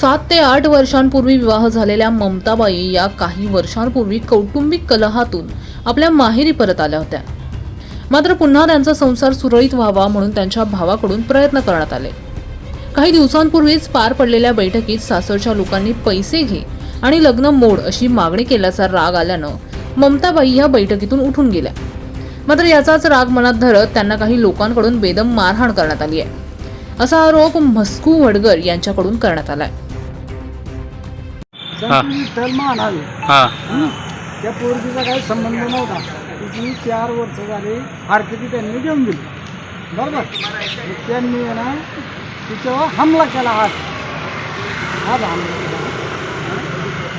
सात ते आठ वर्षांपूर्वी विवाह झालेल्या ममताबाई या काही वर्षांपूर्वी कौटुंबिक कलहातून आपल्या माहेरी परत आल्या होत्या. मात्र पुन्हा त्यांचा संसार सुरळीत व्हावा म्हणून त्यांच्या भावाकडून प्रयत्न करण्यात आले. काही दिवसांपूर्वीच पार पडलेल्या बैठकीत सासरच्या लोकांनी पैसे घे आणि लग्न मोड अशी मागणी केल्याचा राग आल्यानं ममताबाई ह्या बैठकीतून उठून गेल्या. मात्र याचाच राग मनात धरत त्यांना काही लोकांकडून बेदम मारहाण करण्यात आली आहे असा आरोप म्हस्कू वडगर यांच्याकडून करण्यात आलाय. हा. त्यांची विठ्ठल मानावे हा. हं? त्या पोरगीचा काही संबंध नव्हता. तिची चार वर्ष झाली हारकिती त्यांनी घेऊन दिली. बरोबर? मग त्यांनी आहे ना तिच्यावर हमला केला हात हात हमला केला.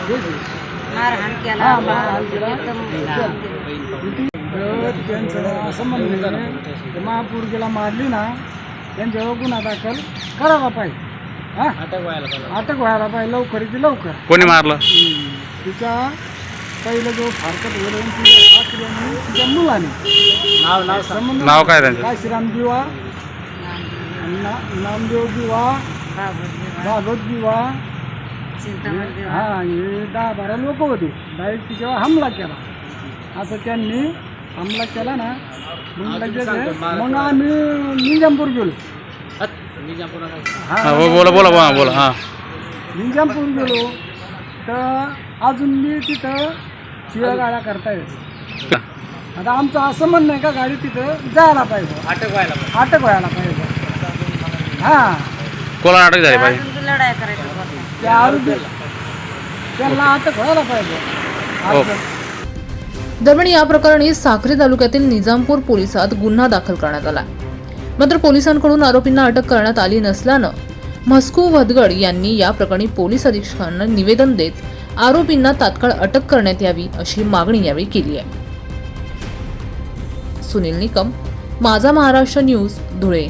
हे जे. मारहाण केला. हा, मारहाण केला. एकदम तर त्यांचं असं म्हणणं आहे की महापोरगीला मारली ना त्यांच्यावर गुन्हा दाखल करायला पाहिजे. हा? अटक व्हायला पाहिजे. लवकर की लवकर. कोणी मारलं? तिच्या पहिलं जो फारकत वरून तिच्या मुलाने. नाव नाव नाव काय त्यांचं? काशीराम दिवा. ना नामदेव दिवा. भागवत दिवा. हा हे दहा बारा लोक होते. डायरेक्ट तिच्यावर हमला केला. असं त्यांनी हमला केला ना. मग लगेच मग आम्ही निजामपूर गेलो. हा हो, बोला बोला बोला बोला हा. निजामपूर गेलो तर अजून मी तिथं शिव्या गाड्या करता येते. आता आमचं असं म्हणणं आहे का गाडी तिथं जायला पाहिजे. अटक व्हायला अटक व्हायला पाहिजे. हां. कोणाला अटक झाली पाहिजे? अजून लढाई करायची होती. त्या आरोग्य त्यांना अटक व्हायला पाहिजे. हो. दरम्यान या प्रकरणी साक्री तालुक्यातील निजामपूर पोलिसात गुन्हा दाखल करण्यात आला. मात्र पोलिसांकडून आरोपींना अटक करण्यात आली नसल्यानं म्हस्कू वदगड यांनी या प्रकरणी पोलीस अधीक्षकांना निवेदन देत आरोपींना तात्काळ अटक करण्यात यावी अशी मागणी यावेळी केली आहे. सुनील निकम माझा महाराष्ट्र न्यूज धुळे.